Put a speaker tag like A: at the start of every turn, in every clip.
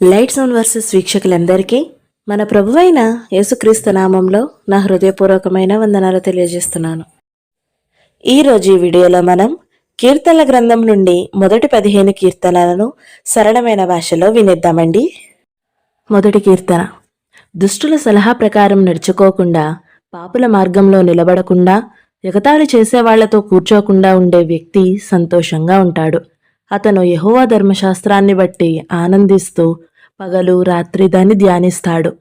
A: Lights on versus వీక్షకులందరికీ మన ప్రభువైన యేసుక్రీస్తు నామంలో నా హృదయపూర్వకమైన వందనాలు తెలియజేస్తున్నాను. ఈరోజు ఈ వీడియోలో మనం కీర్తనల గ్రంథం నుండి మొదటి పదిహేను కీర్తనలను సరళమైన భాషలో వినిద్దామండి. మొదటి కీర్తన. దుష్టుల సలహా ప్రకారం నడుచుకోకుండా పాపుల మార్గంలో నిలబడకుండా ఎగతాళి చేసేవాళ్ళతో కూర్చోకుండా ఉండే వ్యక్తి సంతోషంగా ఉంటాడు. అతను యహోవా ధర్మశాస్త్రాన్ని బట్టి ఆనందిస్తూ పగలు రాత్రి దాన్ని ధ్యానిస్తాడు.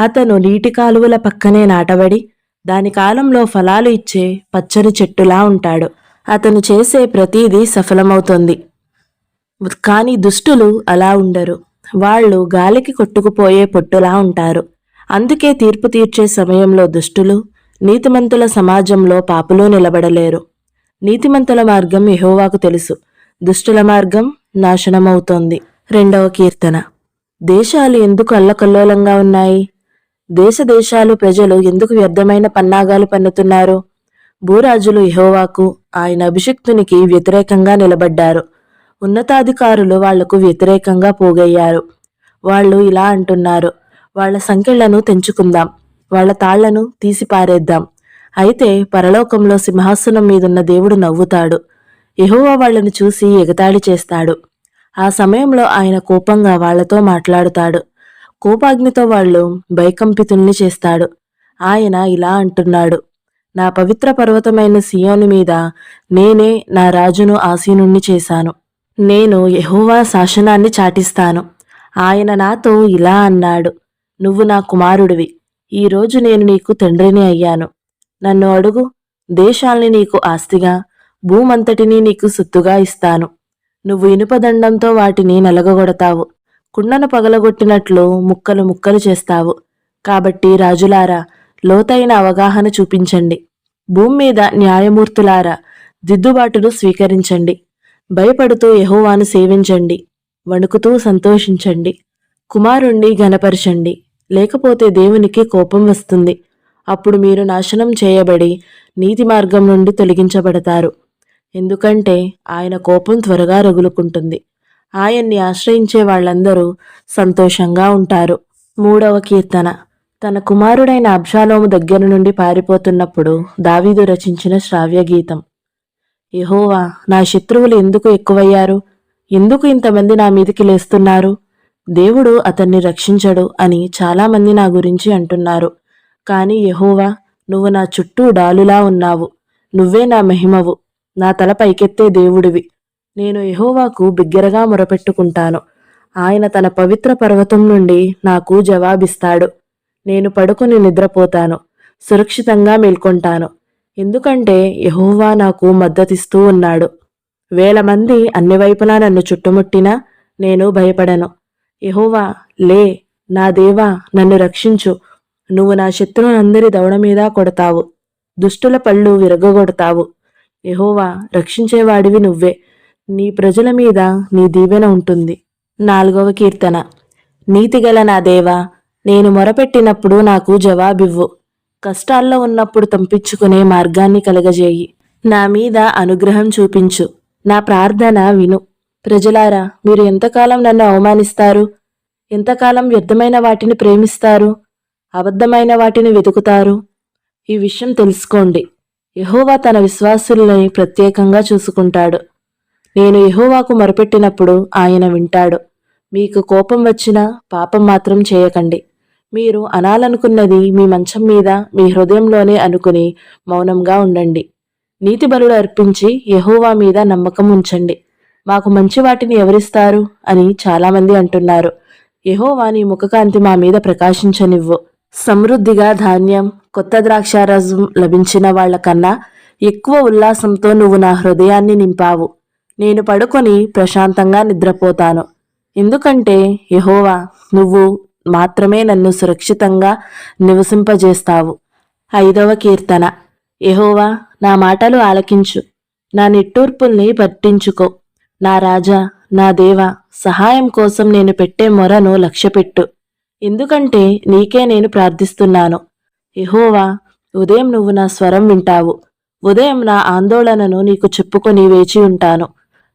A: అతను నీటి కాలువల పక్కనే నాటబడి దాని కాలంలో ఫలాలు ఇచ్చే పచ్చని చెట్టులా ఉంటాడు. అతను చేసే ప్రతీదీ సఫలమవుతుంది. కానీ దుష్టులు అలా ఉండరు. వాళ్ళు గాలికి కొట్టుకుపోయే పొట్టులా ఉంటారు. అందుకే తీర్పు తీర్చే సమయంలో దుష్టులు నీతిమంతుల సమాజంలో పాపులు నిలబడలేరు. నీతిమంతుల మార్గం యహోవాకు తెలుసు. దుష్టుల మార్గం నాశనమవుతోంది. రెండవ కీర్తన. దేశాలు ఎందుకు అల్లకల్లోలంగా ఉన్నాయి? దేశ దేశాలు ప్రజలు ఎందుకు వ్యర్థమైన పన్నాగాలు పన్నుతున్నారు? భూరాజులు ఇహోవాకు ఆయన అభిషిక్తునికి వ్యతిరేకంగా నిలబడ్డారు. ఉన్నతాధికారులు వాళ్ళకు వ్యతిరేకంగా పోగయ్యారు. వాళ్ళు ఇలా అంటున్నారు వాళ్ళ సంఖ్యలను తెంచుకుందాం వాళ్ళ తాళ్ళను తీసి పారేద్దాం అయితే పరలోకంలో సింహాసనం మీదున్న దేవుడు నవ్వుతాడు. ఎహోవా వాళ్ళను చూసి ఎగతాళి చేస్తాడు. ఆ సమయంలో ఆయన కోపంగా వాళ్ళతో మాట్లాడుతాడు. కోపాగ్నితో వాళ్ళు భయకంపితుల్ని చేస్తాడు. ఆయన ఇలా అంటున్నాడు. నా పవిత్ర పర్వతమైన సియోని మీద నేనే నా రాజును ఆసీనుణ్ణి చేశాను. నేను యహోవా శాసనాన్ని చాటిస్తాను. ఆయన నాతో ఇలా అన్నాడు. నువ్వు నా కుమారుడివి. ఈరోజు నేను నీకు తండ్రిని అయ్యాను. నన్ను అడుగు. దేశాల్ని నీకు ఆస్తిగా భూమంతటిని నీకు సొత్తుగా ఇస్తాను. నువ్వు ఇనుపదండంతో వాటిని నలగగొడతావు. కుండను పగలగొట్టినట్లు ముక్కలు ముక్కలు చేస్తావు. కాబట్టి రాజులారా లోతైన అవగాహన చూపించండి. భూమి మీద న్యాయమూర్తులారా దిద్దుబాటును స్వీకరించండి. భయపడుతూ యహోవాను సేవించండి. వణుకుతూ సంతోషించండి. కుమారుణ్ణి గనపరచండి లేకపోతే దేవునికి కోపం వస్తుంది. అప్పుడు మీరు నాశనం చేయబడి నీతి మార్గం నుండి తొలగించబడతారు. ఎందుకంటే ఆయన కోపం త్వరగా రగులుకుంటుంది. ఆయన్ని ఆశ్రయించే వాళ్ళందరూ సంతోషంగా ఉంటారు. మూడవ కీర్తన. తన కుమారుడైన అబ్షాలోము దగ్గర నుండి పారిపోతున్నప్పుడు దావీదు రచించిన శ్రావ్య గీతం నా శత్రువులు ఎందుకు ఎక్కువయ్యారు? ఎందుకు ఇంతమంది నా మీదికి లేస్తున్నారు? దేవుడు అతన్ని రక్షించడు అని చాలామంది నా గురించి అంటున్నారు. కానీ యహోవా నువ్వు నా చుట్టూ డాలులా ఉన్నావు. నువ్వే నా మహిమవు. నా తల పైకెత్తే దేవుడివి. నేను ఎహోవాకు బిగ్గరగా మొరపెట్టుకుంటాను. ఆయన తన పవిత్ర పర్వతం నుండి నాకు జవాబిస్తాడు. నేను పడుకుని నిద్రపోతాను. సురక్షితంగా మేల్కొంటాను. ఎందుకంటే యహోవా నాకు మద్దతిస్తూ ఉన్నాడు. వేల మంది అన్ని వైపులా నన్ను చుట్టుముట్టినా నేను భయపడను. యహోవా లే నా దేవా నన్ను రక్షించు. నువ్వు నా శత్రువులందరి దవడ మీద కొడతావు. దుష్టుల పళ్ళు విరగగొడతావు. యెహోవా రక్షించేవాడివి నువ్వే. నీ ప్రజల మీద నీ దీవెన ఉంటుంది. నాలుగవ కీర్తన. నీతిగల నా దేవా నేను మొరపెట్టినప్పుడు నాకు జవాబివ్వు. కష్టాల్లో ఉన్నప్పుడు తంపించుకునే మార్గాన్ని కలగజేయి. నా మీద అనుగ్రహం చూపించు. నా ప్రార్థన విను. ప్రజలారా మీరు ఎంతకాలం నన్ను అవమానిస్తారు? ఎంతకాలం వ్యర్థమైన వాటిని ప్రేమిస్తారు? అబద్ధమైన వాటిని వెతుకుతారు? ఈ విషయం తెలుసుకోండి. యహోవా తన విశ్వాసులని ప్రత్యేకంగా చూసుకుంటాడు. నేను యహోవాకు మొరపెట్టినప్పుడు ఆయన వింటాడు. మీకు కోపం వచ్చినా పాపం మాత్రం చేయకండి. మీరు అనాలనుకున్నది మీ మంచం మీద మీ హృదయంలోనే అనుకుని మౌనంగా ఉండండి. నీతి బలుడు అర్పించి యహోవా మీద నమ్మకం ఉంచండి. మాకు మంచి వాటిని ఎవరిస్తారు అని చాలామంది అంటున్నారు. యహోవా నీ ముఖకాంతి మా మీద ప్రకాశించనివ్వు. సమృద్ధిగా ధాన్యం కొత్త ద్రాక్షారసం లభించిన వాళ్ళకన్నా ఎక్కువ ఉల్లాసంతో నువ్వు నా హృదయాన్ని నింపావు. నేను పడుకొని ప్రశాంతంగా నిద్రపోతాను. ఎందుకంటే యహోవా నువ్వు మాత్రమే నన్ను సురక్షితంగా నివసింపజేస్తావు. ఐదవ కీర్తన. యహోవా నా మాటలు ఆలకించు. నా నిట్టూర్పుల్ని పట్టించుకో. నా రాజా నా దేవ సహాయం కోసం నేను పెట్టే మొరను లక్ష్యపెట్టు. ఎందుకంటే నీకే నేను ప్రార్థిస్తున్నాను. ఎహోవా ఉదయం నువ్వు నా స్వరం వింటావు. ఉదయం నా ఆందోళనను నీకు చెప్పుకొని వేచి ఉంటాను.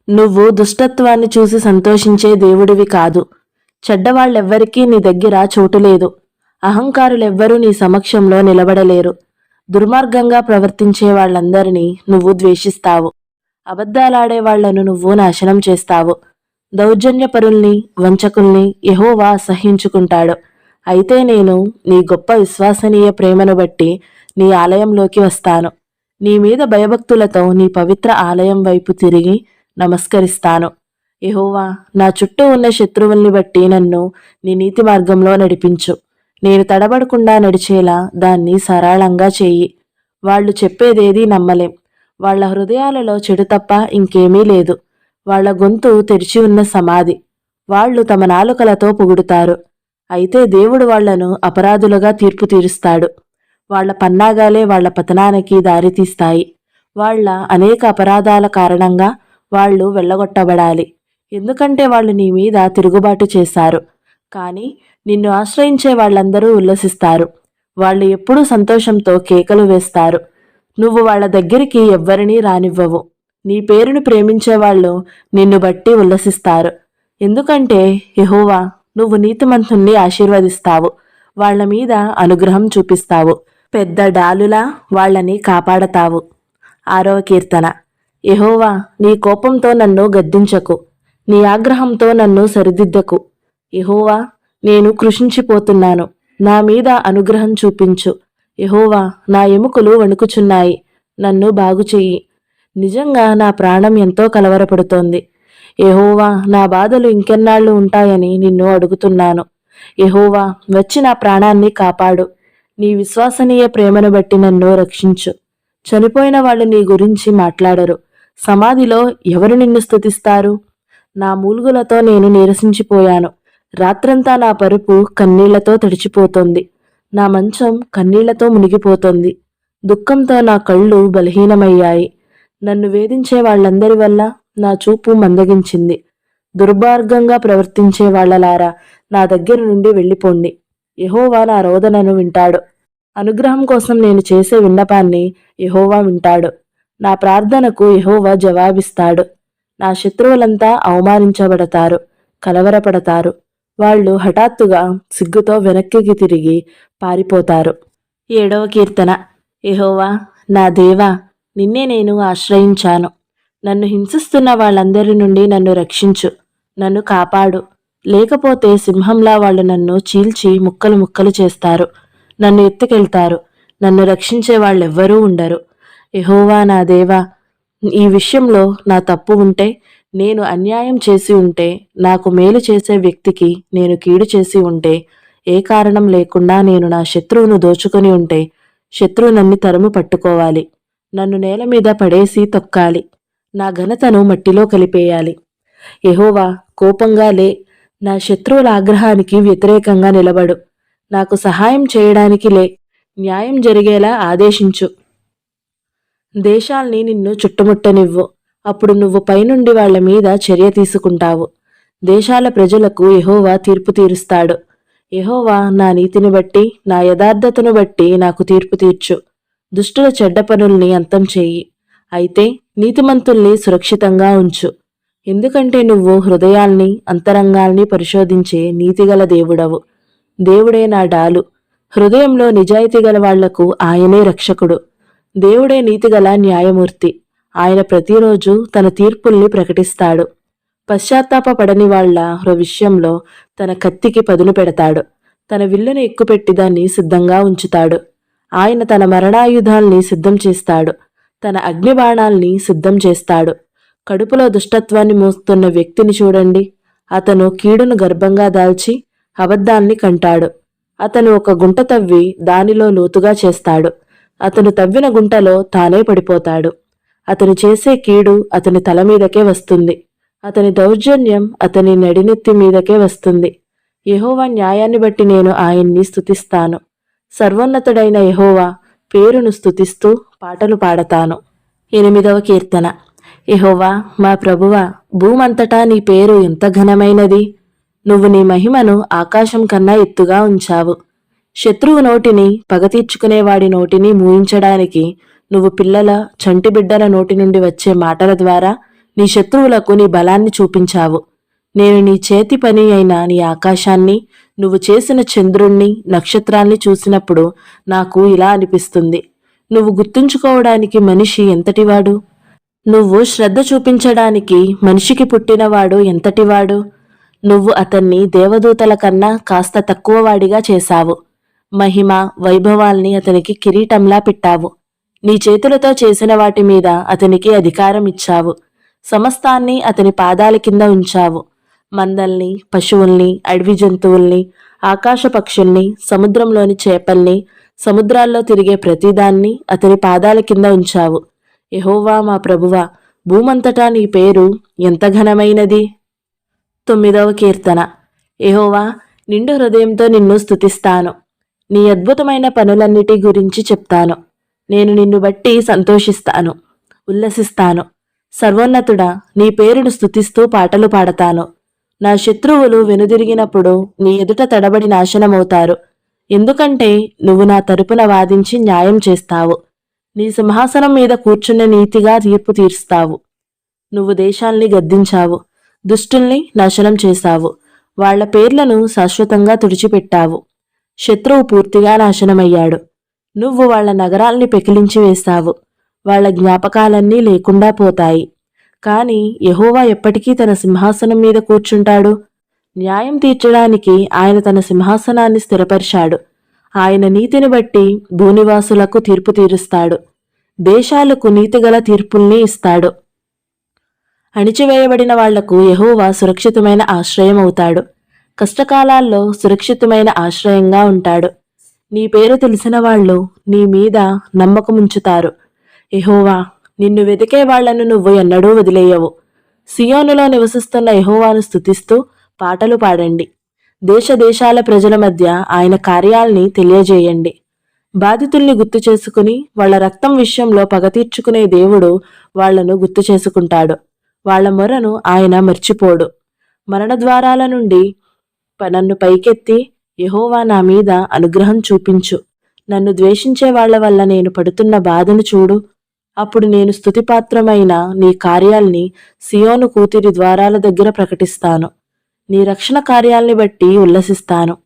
A: నువ్వు దుష్టత్వాన్ని చూసి సంతోషించే దేవుడివి కాదు. చెడ్డవాళ్ళెవ్వరికీ నీ దగ్గర చోటు లేదు. అహంకారులెవ్వరూ నీ సమక్షంలో నిలబడలేరు. దుర్మార్గంగా ప్రవర్తించే వాళ్ళందరినీ నువ్వు ద్వేషిస్తావు. అబద్ధాలాడే వాళ్ళను నువ్వు నాశనం చేస్తావు. దౌర్జన్యపరుల్ని వంచకుల్ని యహోవా అసహించుకుంటాడు అయితే నేను నీ గొప్ప విశ్వసనీయ ప్రేమను బట్టి నీ ఆలయంలోకి వస్తాను. నీ మీద భయభక్తులతో నీ పవిత్ర ఆలయం వైపు తిరిగి నమస్కరిస్తాను. యహోవా నా చుట్టూ ఉన్న శత్రువుల్ని బట్టి నన్ను నీ నీతి మార్గంలో నడిపించు. నేను తడబడకుండా నడిచేలా దాన్ని సరళంగా చెయ్యి వాళ్ళు చెప్పేదేదీ నమ్మలేం. వాళ్ళ హృదయాలలో చెడు తప్ప ఇంకేమీ లేదు. వాళ్ళ గొంతు తెరిచి ఉన్న సమాధి. వాళ్ళు తమ నాలుకలతో పొగుడుతారు. అయితే దేవుడు వాళ్ళను అపరాధులుగా తీర్పు తీరుస్తాడు. వాళ్ళ పన్నాగాలే వాళ్ళ పతనానికి దారితీస్తాయి వాళ్ళ అనేక అపరాధాల కారణంగా వాళ్ళు వెళ్ళగొట్టబడాలి. ఎందుకంటే వాళ్ళు నీ మీద తిరుగుబాటు చేశారు. కానీ నిన్ను ఆశ్రయించే వాళ్ళందరూ ఉల్లసిస్తారు. వాళ్ళు ఎప్పుడూ సంతోషంతో కేకలు వేస్తారు. నువ్వు వాళ్ళ దగ్గరికి ఎవ్వరినీ రానివ్వవు. నీ పేరును ప్రేమించేవాళ్ళు నిన్ను బట్టి ఉల్లసిస్తారు. ఎందుకంటే యహోవా నువ్వు నీతిమంతుణ్ణి ఆశీర్వదిస్తావు. వాళ్ళ మీద అనుగ్రహం చూపిస్తావు. పెద్ద డాలులా వాళ్ళని కాపాడతావు. ఆరవ కీర్తన. యెహోవా నీ కోపంతో నన్ను గద్దించకు. నీ ఆగ్రహంతో నన్ను సరిదిద్దకు. ఎహోవా నేను కృషించిపోతున్నాను. నా మీద అనుగ్రహం చూపించు. ఎహోవా నా ఎముకలు వణుకుచున్నాయి. నన్ను బాగుచెయ్యి. నిజంగా నా ప్రాణం ఎంతో కలవరపడుతోంది. ఎహోవా నా బాధలు ఇంకెన్నాళ్ళు ఉంటాయని నిన్ను అడుగుతున్నాను. ఎహోవా వచ్చి నా ప్రాణాన్ని కాపాడు. నీ విశ్వసనీయ ప్రేమను బట్టి నన్ను రక్షించు. చనిపోయిన వాళ్ళు నీ గురించి మాట్లాడరు. సమాధిలో ఎవరు నిన్ను స్థుతిస్తారు నా మూలుగులతో నేను నీరసించిపోయాను. రాత్రంతా నా పరుపు కన్నీళ్ళతో తడిచిపోతోంది. నా మంచం కన్నీళ్ళతో మునిగిపోతోంది. దుఃఖంతో నా కళ్ళు బలహీనమయ్యాయి. నన్ను వేధించే వాళ్ళందరి వల్ల నా చూపు మందగించింది. దుర్మార్గంగా ప్రవర్తించే వాళ్ళలారా నా దగ్గర నుండి వెళ్ళిపోండి. యహోవా నా రోదనను వింటాడు. అనుగ్రహం కోసం నేను చేసే విన్నపాన్ని యహోవా వింటాడు. నా ప్రార్థనకు యహోవా జవాబిస్తాడు. నా శత్రువులంతా అవమానించబడతారు కలవరపడతారు. వాళ్ళు హఠాత్తుగా సిగ్గుతో వెనక్కి తిరిగి పారిపోతారు. ఏడవ కీర్తన. యహోవా నా దేవా నిన్నే నేను ఆశ్రయించాను. నన్ను హింసిస్తున్న వాళ్ళందరి నుండి నన్ను రక్షించు నన్ను కాపాడు. లేకపోతే సింహంలా వాళ్ళు నన్ను చీల్చి ముక్కలు ముక్కలు చేస్తారు. నన్ను ఎత్తుకెళ్తారు. నన్ను రక్షించే వాళ్ళెవ్వరూ ఉండరు. ఎహోవా నా దేవా ఈ విషయంలో నా తప్పు ఉంటే నేను అన్యాయం చేసి ఉంటే నాకు మేలు చేసే వ్యక్తికి నేను కీడు చేసి ఉంటే ఏ కారణం లేకుండా నేను నా శత్రువును దోచుకొని ఉంటే శత్రువు నన్ను తరుము పట్టుకోవాలి. నన్ను నేల మీద పడేసి తొక్కాలి. నా ఘనతను మట్టిలో కలిపేయాలి. ఎహోవా కోపంగా లే. నా శత్రువుల ఆగ్రహానికి వ్యతిరేకంగా నిలబడు. నాకు సహాయం చేయడానికి లే. న్యాయం జరిగేలా ఆదేశించు. దేశాల్ని నిన్ను చుట్టుముట్టనివ్వు. అప్పుడు నువ్వు పైనుండి వాళ్ళ మీద చర్య తీసుకుంటావు. దేశాల ప్రజలకు ఎహోవా తీర్పు తీరుస్తాడు. ఎహోవా నా నీతిని బట్టి నా యథార్థతను బట్టి నాకు తీర్పు తీర్చు. దుష్టుల చెడ్డ పనుల్ని అంతం చెయ్యి అయితే నీతిమంతుల్ని సురక్షితంగా ఉంచు. ఎందుకంటే నువ్వు హృదయాల్ని అంతరంగాల్ని పరిశోధించే నీతిగల దేవుడవు. దేవుడే నా డాలు. హృదయంలో నిజాయితీ గల వాళ్ళకు ఆయనే రక్షకుడు. దేవుడే నీతిగల న్యాయమూర్తి. ఆయన ప్రతిరోజు తన తీర్పుల్ని ప్రకటిస్తాడు. పశ్చాత్తాపపడని వాళ్ళ విషయంలో తన కత్తికి పదును పెడతాడు. తన విల్లును ఎక్కుపెట్టి దాన్ని సిద్ధంగా ఉంచుతాడు. ఆయన తన మరణాయుధాల్ని సిద్ధం చేస్తాడు. తన అగ్నిబాణాల్ని సిద్ధం చేస్తాడు. కడుపులో దుష్టత్వాన్ని మోస్తున్న వ్యక్తిని చూడండి. అతను కీడును గర్భంగా దాల్చి అబద్ధాల్ని కంటాడు. అతను ఒక గుంట తవ్వి దానిలో లోతుగా చేస్తాడు. అతను తవ్విన గుంటలో తానే పడిపోతాడు. అతను చేసే కీడు అతని తల మీదకే వస్తుంది. అతని దౌర్జన్యం అతని నడినెత్తి మీదకే వస్తుంది. యహోవా న్యాయాన్ని బట్టి నేను ఆయన్ని స్తుతిస్తాను. సర్వోన్నతుడైన యహోవా పేరును స్తుతిస్తూ పాటలు పాడతాను. ఎనిమిదవ కీర్తన. ఎహోవా మా ప్రభువ భూమంతటా నీ పేరు ఎంత ఘనమైనది. నువ్వు నీ మహిమను ఆకాశం కన్నా ఎత్తుగా ఉంచావు. శత్రువు నోటిని పగ తీర్చుకునేవాడి నోటిని మూయించడానికి నువ్వు పిల్లల చంటి బిడ్డల నోటి నుండి వచ్చే మాటల ద్వారా నీ శత్రువులకు నీ బలాన్ని చూపించావు. నేను నీ చేతి పని అయిన నీ ఆకాశాన్ని నువ్వు చేసిన చంద్రుణ్ణి నక్షత్రాల్ని చూసినప్పుడు నాకు ఇలా అనిపిస్తుంది. నువ్వు గుర్తుంచుకోవడానికి మనిషి ఎంతటివాడు? నువ్వు శ్రద్ధ చూపించడానికి మనిషికి పుట్టినవాడు ఎంతటివాడు? నువ్వు అతన్ని దేవదూతల కన్నా కాస్త తక్కువవాడిగా చేశావు. మహిమ వైభవాల్ని అతనికి కిరీటంలా పెట్టావు. నీ చేతులతో చేసిన వాటి మీద అతనికి అధికారం ఇచ్చావు. సమస్తాన్ని అతని పాదాల కింద ఉంచావు. మందల్ని పశువుల్ని అడవి జంతువుల్ని ఆకాశ పక్షుల్ని సముద్రంలోని చేపల్ని సముద్రాల్లో తిరిగే ప్రతిదాన్ని అతని పాదాల కింద ఉంచావు. యహోవా మా ప్రభువా భూమంతటా నీ పేరు ఎంత ఘనమైనది? తొమ్మిదవ కీర్తన. యహోవా నిండు హృదయంతో నిన్ను స్థుతిస్తాను నీ అద్భుతమైన పనులన్నిటి గురించి చెప్తాను. నేను నిన్ను బట్టి సంతోషిస్తాను ఉల్లసిస్తాను. సర్వోన్నతుడా నీ పేరును స్థుతిస్తూ పాటలు పాడతాను. నా శత్రువులు వెనుదిరిగినప్పుడు నీ ఎదుట తడబడి నాశనమవుతారు. ఎందుకంటే నువ్వు నా తరపున వాదించి న్యాయం చేస్తావు. నీ సింహాసనం మీద కూర్చున్న నీతిగా తీర్పు తీరుస్తావు. నువ్వు దేశాల్ని గద్దించావు. దుష్టుల్ని నాశనం చేశావు. వాళ్ళ పేర్లను శాశ్వతంగా తుడిచిపెట్టావు. శత్రువు పూర్తిగా నాశనమయ్యాడు. నువ్వు వాళ్ళ నగరాల్ని పెకిలించి వేశావు. వాళ్ళ జ్ఞాపకాలన్నీ లేకుండా పోతాయి. కాని యహోవా ఎప్పటికీ తన సింహాసనం మీద కూర్చుంటాడు. న్యాయం తీర్చడానికి ఆయన తన సింహాసనాన్ని స్థిరపరిచాడు. ఆయన నీతిని బట్టి భూనివాసులకు తీర్పు తీరుస్తాడు. దేశాలకు నీతిగల తీర్పుల్ని ఇస్తాడు. అణిచివేయబడిన వాళ్ళకు యహోవా సురక్షితమైన ఆశ్రయం అవుతాడు. కష్టకాలాల్లో సురక్షితమైన ఆశ్రయంగా ఉంటాడు. నీ పేరు తెలిసిన వాళ్ళు నీ మీద నమ్మకముంచుతారు. యహోవా నిన్ను వెతికే వాళ్ళను నువ్వు ఎన్నడూ వదిలేయవు. సియోనులో నివసిస్తున్న యహోవాను స్తుతిస్తూ పాటలు పాడండి. దేశ దేశాల ప్రజల మధ్య ఆయన కార్యాల్ని తెలియజేయండి. బాధితుల్ని గుర్తు చేసుకుని వాళ్ళ రక్తం విషయంలో పగ తీర్చుకునే దేవుడు వాళ్ళను గుర్తు చేసుకుంటాడు. వాళ్ళ మొరను ఆయన మర్చిపోడు. మరణ ద్వారాల నుండి ప- నన్ను పైకెత్తి యహోవా నా మీద అనుగ్రహం చూపించు. నన్ను ద్వేషించే వాళ్ళ వల్ల నేను పడుతున్న బాధను చూడు. అప్పుడు నేను స్తుతిపాత్రమైన నీ కార్యాల్ని సియోను కూతురి ద్వారాల దగ్గర ప్రకటిస్తాను. నీ రక్షణ కార్యాల్ని బట్టి ఉల్లసిస్తాను.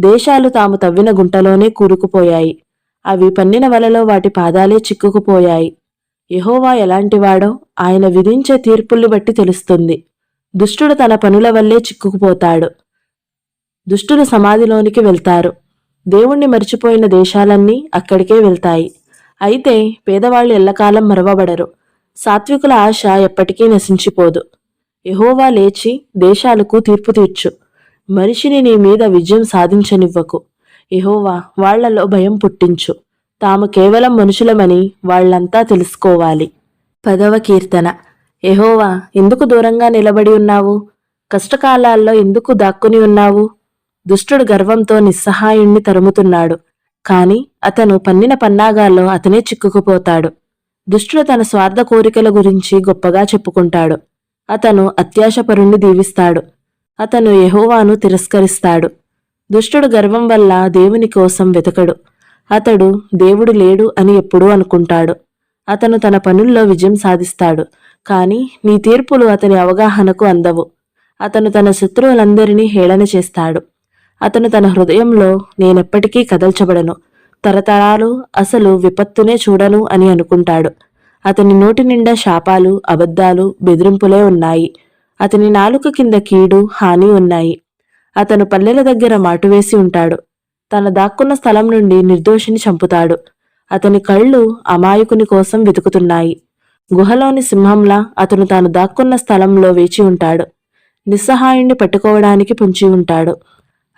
A: దేశాలు తాము తవ్విన గుంటలోనే కూరుకుపోయాయి. అవి పన్నిన వలలో వాటి పాదాలే చిక్కుకుపోయాయి. యహోవా ఎలాంటివాడో ఆయన విధించే తీర్పుల్ని బట్టి తెలుస్తుంది. దుష్టుడు తన పనుల వల్లే చిక్కుకుపోతాడు. దుష్టులు సమాధిలోనికి వెళ్తారు. దేవుణ్ణి మరిచిపోయిన దేశాలన్నీ అక్కడికే వెళ్తాయి. అయితే పేదవాళ్ళు ఎల్లకాలం మరవబడరు. సాత్వికుల ఆశ ఎప్పటికీ నశించిపోదు. ఎహోవా లేచి దేశాలకు తీర్పు తీర్చు. మనిషిని నీ మీద విజయం సాధించనివ్వకు. ఎహోవా వాళ్ళలో భయం పుట్టించు. తాము కేవలం మనుషులమని వాళ్ళంతా తెలుసుకోవాలి. పదవ కీర్తన. ఎహోవా ఎందుకు దూరంగా నిలబడి ఉన్నావు? కష్టకాలాల్లో ఎందుకు దాక్కుని ఉన్నావు? దుష్టుడు గర్వంతో నిస్సహాయుణ్ణి తరుముతున్నాడు. కాని అతను పన్నిన పన్నాగాల్లో అతనే చిక్కుకుపోతాడు. దుష్టుడు తన స్వార్థ కోరికల గురించి గొప్పగా చెప్పుకుంటాడు. అతను అత్యాశపరుణ్ణి దీవిస్తాడు. అతను యహోవాను తిరస్కరిస్తాడు. దుష్టుడు గర్వం వల్ల దేవుని కోసం వెతకడు. అతడు దేవుడు లేడు అని ఎప్పుడూ అనుకుంటాడు. అతను తన పనుల్లో విజయం సాధిస్తాడు. కాని నీ తీర్పులు అతని అవగాహనకు అందవు. అతను తన శత్రువులందరినీ హేళన చేస్తాడు. అతను తన హృదయంలో నేనెప్పటికీ కదల్చబడను. తరతరాలు అసలు విపత్తునే చూడను అని అనుకుంటాడు. అతని నోటి నిండా శాపాలు అబద్ధాలు బెదిరింపులే ఉన్నాయి. అతని నాలుక కింద కీడు హాని ఉన్నాయి. అతను పల్లెల దగ్గర మాటువేసి ఉంటాడు. తన దాక్కున్న స్థలం నుండి నిర్దోషిని చంపుతాడు. అతని కళ్ళు అమాయకుని కోసం వెతుకుతున్నాయి. గుహలోని సింహంలా అతను తాను దాక్కున్న స్థలంలో వేచి ఉంటాడు. నిస్సహాయుణ్ణి పట్టుకోవడానికి పుంచి ఉంటాడు.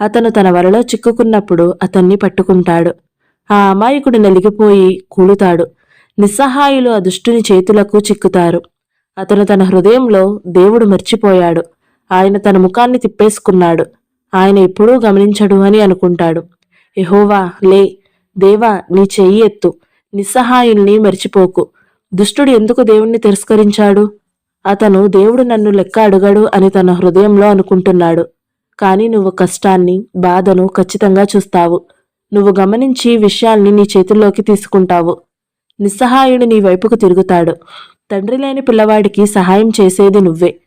A: అతను తన వలలో చిక్కుకున్నప్పుడు అతన్ని పట్టుకుంటాడు. ఆ అమాయకుడు నలిగిపోయి కూలుతాడు. నిస్సహాయులు ఆ దుష్టుని చేతులకు చిక్కుతారు. అతను తన హృదయంలో దేవుడు మర్చిపోయాడు. ఆయన తన ముఖాన్ని తిప్పేసుకున్నాడు. ఆయన ఎప్పుడూ గమనించడు అని అనుకుంటాడు. ఎహోవా లే దేవా నీ చెయ్యి ఎత్తు. నిస్సహాయుల్ని మర్చిపోకు. దుష్టుడు ఎందుకు దేవుణ్ణి తిరస్కరించాడు? అతను దేవుడు నన్ను లెక్క అడుగడు అని తన హృదయంలో అనుకుంటున్నాడు. కానీ నువ్వు కష్టాన్ని బాధను ఖచ్చితంగా చూస్తావు. నువ్వు గమనించి విషయాల్ని నీ చేతుల్లోకి తీసుకుంటావు. నిస్సహాయుడు నీ వైపుకు తిరుగుతాడు. తండ్రి లేని పిల్లవాడికి సహాయం చేసేది నువ్వే.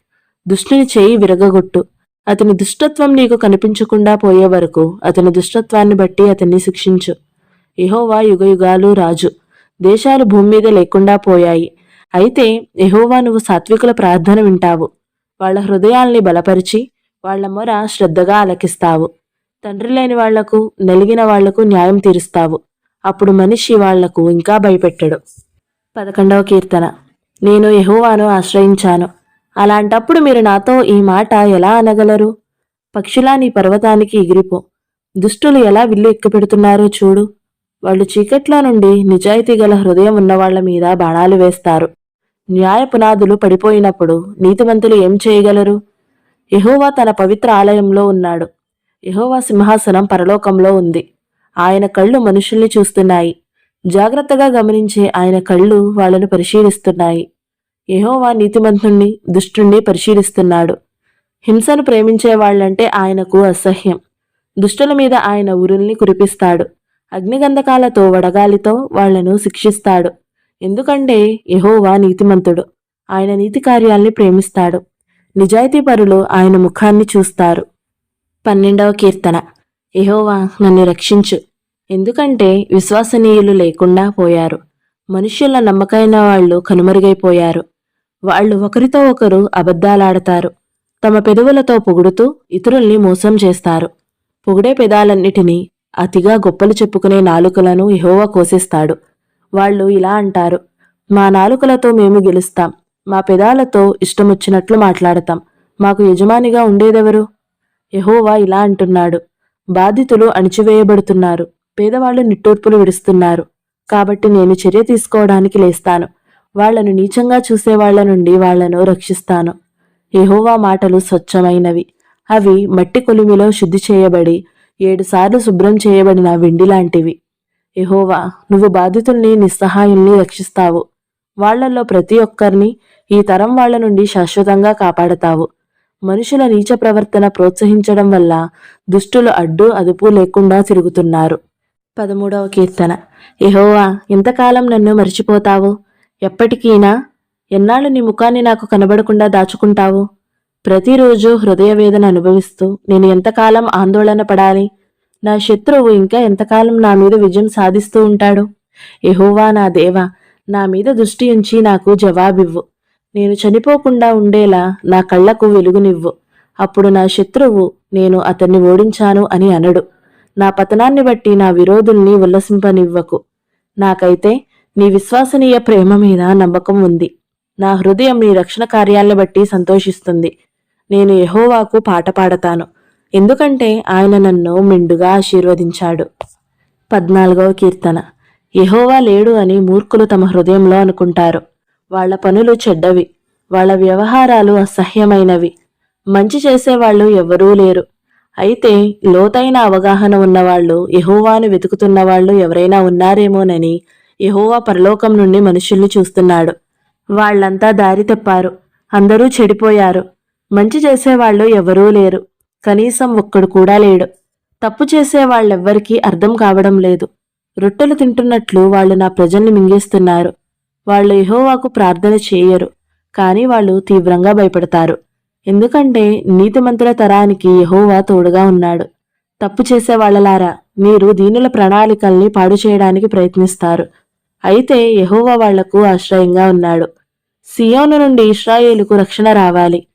A: దుష్టుని చేయి విరగగొట్టు. అతని దుష్టత్వం నీకు కనిపించకుండా పోయే వరకు అతని దుష్టత్వాన్ని బట్టి అతన్ని శిక్షించు. ఎహోవా యుగయుగాలు రాజు. దేశాలు భూమి మీద లేకుండా పోయాయి. అయితే ఎహోవా నువ్వు సాత్వికుల ప్రార్థన వింటావు. వాళ్ళ హృదయాల్ని బలపరిచి వాళ్ళ మొర శ్రద్ధగా ఆలకిస్తావు. తండ్రి లేని వాళ్ళకు నలిగిన వాళ్ళకు న్యాయం తీరుస్తావు. అప్పుడు మనిషి వాళ్ళకు ఇంకా భయపెట్టడు. పదకొండవ కీర్తన. నేను యహోవాను ఆశ్రయించాను. అలాంటప్పుడు మీరు నాతో ఈ మాట ఎలా అనగలరు? పక్షులా నీ పర్వతానికి ఎగిరిపో. దుష్టులు ఎలా విల్లు ఎక్కపెడుతున్నారో చూడు. వాళ్ళు చీకట్లో నుండి నిజాయితీ గల హృదయం ఉన్నవాళ్ళ మీద బాణాలు వేస్తారు. న్యాయ పునాదులు పడిపోయినప్పుడు నీతిమంతులు ఏం చేయగలరు? యహోవా తన పవిత్ర ఆలయంలో ఉన్నాడు. యహోవా సింహాసనం పరలోకంలో ఉంది. ఆయన కళ్ళు మనుషుల్ని చూస్తున్నాయి. జాగ్రత్తగా గమనించే ఆయన కళ్ళు వాళ్ళను పరిశీలిస్తున్నాయి. యహోవా నీతిమంతుణ్ణి దుష్టుణ్ణి పరిశీలిస్తున్నాడు. హింసను ప్రేమించే వాళ్ళంటే ఆయనకు అసహ్యం. దుష్టుల మీద ఆయన ఉరుల్ని కురిపిస్తాడు. అగ్నిగంధకాలతో వడగాలితో వాళ్ళను శిక్షిస్తాడు. ఎందుకంటే యహోవా నీతిమంతుడు. ఆయన నీతి కార్యాల్ని ప్రేమిస్తాడు. నిజాయితీపరులు ఆయన ముఖాన్ని చూస్తారు. పన్నెండవ కీర్తన. ఎహోవా నన్ను రక్షించు. ఎందుకంటే విశ్వసనీయులు లేకుండా పోయారు. మనుష్యుల నమ్మకైన వాళ్ళు కనుమరుగైపోయారు. వాళ్ళు ఒకరితో ఒకరు అబద్ధాలాడతారు. తమ పెదవులతో పొగుడుతూ ఇతరుల్ని మోసం చేస్తారు. పొగిడే పెదాలన్నిటినీ అతిగా గొప్పలు చెప్పుకునే నాలుకలను ఇహోవా కోసేస్తాడు. వాళ్ళు ఇలా అంటారు మా నాలుకలతో మేము గెలుస్తాం. మా పెదాలతో ఇష్టమొచ్చినట్లు మాట్లాడతాం. మాకు యజమానిగా ఉండేదెవరు? యహోవా ఇలా అంటున్నాడు. బాధితులు అణిచివేయబడుతున్నారు. పేదవాళ్ళు నిట్టూర్పులు విడుస్తున్నారు. కాబట్టి నేను చర్య తీసుకోవడానికి లేస్తాను. వాళ్ళను నీచంగా చూసేవాళ్ళ నుండి వాళ్ళను రక్షిస్తాను. యహోవా మాటలు స్వచ్ఛమైనవి. అవి మట్టి కొలిమిలో శుద్ధి చేయబడి ఏడుసార్లు శుభ్రం చేయబడిన వెండి లాంటివి. యెహోవా నువ్వు బాధితుల్ని నిస్సహాయుల్ని రక్షిస్తావు. వాళ్ళలో ప్రతి ఒక్కరిని ఈ తరం వాళ్ళ నుండి శాశ్వతంగా కాపాడతావు. మనుషుల నీచ ప్రవర్తన ప్రోత్సహించడం వల్ల దుష్టులు అడ్డు అదుపు లేకుండా తిరుగుతున్నారు. పదమూడవ కీర్తన. ఎహోవా ఎంతకాలం నన్ను మర్చిపోతావు? ఎప్పటికీనా? ఎన్నాళ్ళు నీ ముఖాన్ని నాకు కనబడకుండా దాచుకుంటావు? ప్రతిరోజు హృదయ వేదన అనుభవిస్తూ నేను ఎంతకాలం ఆందోళన పడాలి? నా శత్రువు ఇంకా ఎంతకాలం నా మీద విజయం సాధిస్తూ ఉంటాడు? ఎహోవా నా దేవా నా మీద దృష్టి ఉంచి నాకు జవాబివ్వు. నేను చనిపోకుండా ఉండేలా నా కళ్ళకు వెలుగునివ్వు. అప్పుడు నా శత్రువు నేను అతన్ని ఓడించాను అని అనడు. నా పతనాన్ని బట్టి నా విరోధుల్ని ఉల్లసింపనివ్వకు. నాకైతే నీ విశ్వసనీయ ప్రేమ మీద నమ్మకం ఉంది. నా హృదయం నీ రక్షణ కార్యాలను బట్టి సంతోషిస్తుంది. నేను యహోవాకు పాట పాడతాను. ఎందుకంటే ఆయన నన్ను మెండుగా ఆశీర్వదించాడు. పద్నాలుగవ కీర్తన. యహోవా లేడు అని మూర్ఖులు తమ హృదయంలో అనుకుంటారు. వాళ్ళ పనులు చెడ్డవి వాళ్ళ వ్యవహారాలు అసహ్యమైనవి. మంచి చేసేవాళ్ళు ఎవ్వరూ లేరు. అయితే లోతైన అవగాహన ఉన్నవాళ్ళు యహోవాను వెతుకుతున్న వాళ్ళు ఎవరైనా ఉన్నారేమోనని యహోవా పరలోకం నుండి మనుషుల్ని చూస్తున్నాడు. వాళ్ళంతా దారి తప్పారు అందరూ చెడిపోయారు. మంచి చేసేవాళ్ళు ఎవరూ లేరు. కనీసం ఒక్కడు కూడా లేడు. తప్పు చేసే వాళ్ళెవ్వరికీ అర్థం కావడం లేదు. రొట్టెలు తింటున్నట్లు వాళ్ళు నా ప్రజల్ని మింగేస్తున్నారు. వాళ్ళు ఎహోవాకు ప్రార్థన చేయరు కానీ వాళ్ళు తీవ్రంగా భయపడతారు. ఎందుకంటే నీతిమంతుల తరానికి ఎహోవా తోడుగా ఉన్నాడు. తప్పు చేసే వాళ్ళలారా మీరు దీనుల ప్రణాళికల్ని పాడు చేయడానికి ప్రయత్నిస్తారు. అయితే ఎహోవా వాళ్ళకు ఆశ్రయంగా ఉన్నాడు. సియోను నుండి ఇస్రాయేలుకు రక్షణ రావాలి.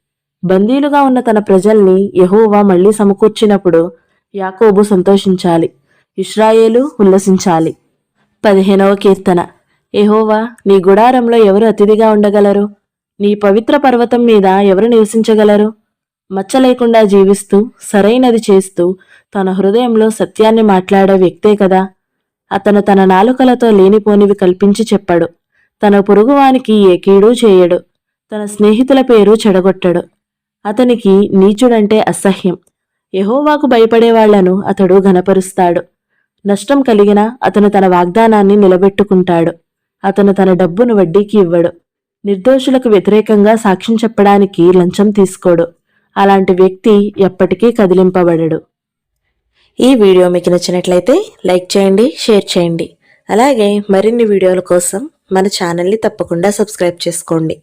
A: బందీలుగా ఉన్న తన ప్రజల్ని ఎహోవా మళ్ళీ సమకూర్చినప్పుడు యాకోబు సంతోషించాలి ఇస్రాయేలు ఉల్లసించాలి. పదిహేనవ కీర్తన. ఏహోవా నీ గుడారంలో ఎవరు అతిథిగా ఉండగలరు? నీ పవిత్ర పర్వతం మీద ఎవరు నివసించగలరు? మచ్చ లేకుండా జీవిస్తూ సరైనది చేస్తూ తన హృదయంలో సత్యాన్ని మాట్లాడే వ్యక్తే కదా. అతను తన నాలుకలతో లేనిపోనివి కల్పించి చెప్పడు. తన పొరుగువానికి ఏ కీడు చేయడు. తన స్నేహితుల పేరు చెడగొట్టడు. అతనికి నీచుడంటే అసహ్యం. యహోవాకు భయపడే వాళ్ళను అతడు ఘనపరుస్తాడు. నష్టం కలిగినా అతను తన వాగ్దానాన్ని నిలబెట్టుకుంటాడు. అతను తన డబ్బును వడ్డీకి ఇవ్వడు. నిర్దోషులకు వ్యతిరేకంగా సాక్ష్యం చెప్పడానికి లంచం తీసుకోడు. అలాంటి వ్యక్తి ఎప్పటికీ కదిలింపబడడు. ఈ వీడియో మీకు నచ్చినట్లయితే లైక్ చేయండి షేర్ చేయండి. అలాగే మరిన్ని వీడియోల కోసం మన ఛానల్ని తప్పకుండా సబ్స్క్రైబ్ చేసుకోండి.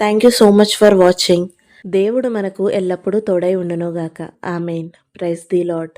A: Thank you so much for watching దేవుడు మనకు ఎల్లప్పుడూ తోడై ఉండునుగాక. Amen praise the lord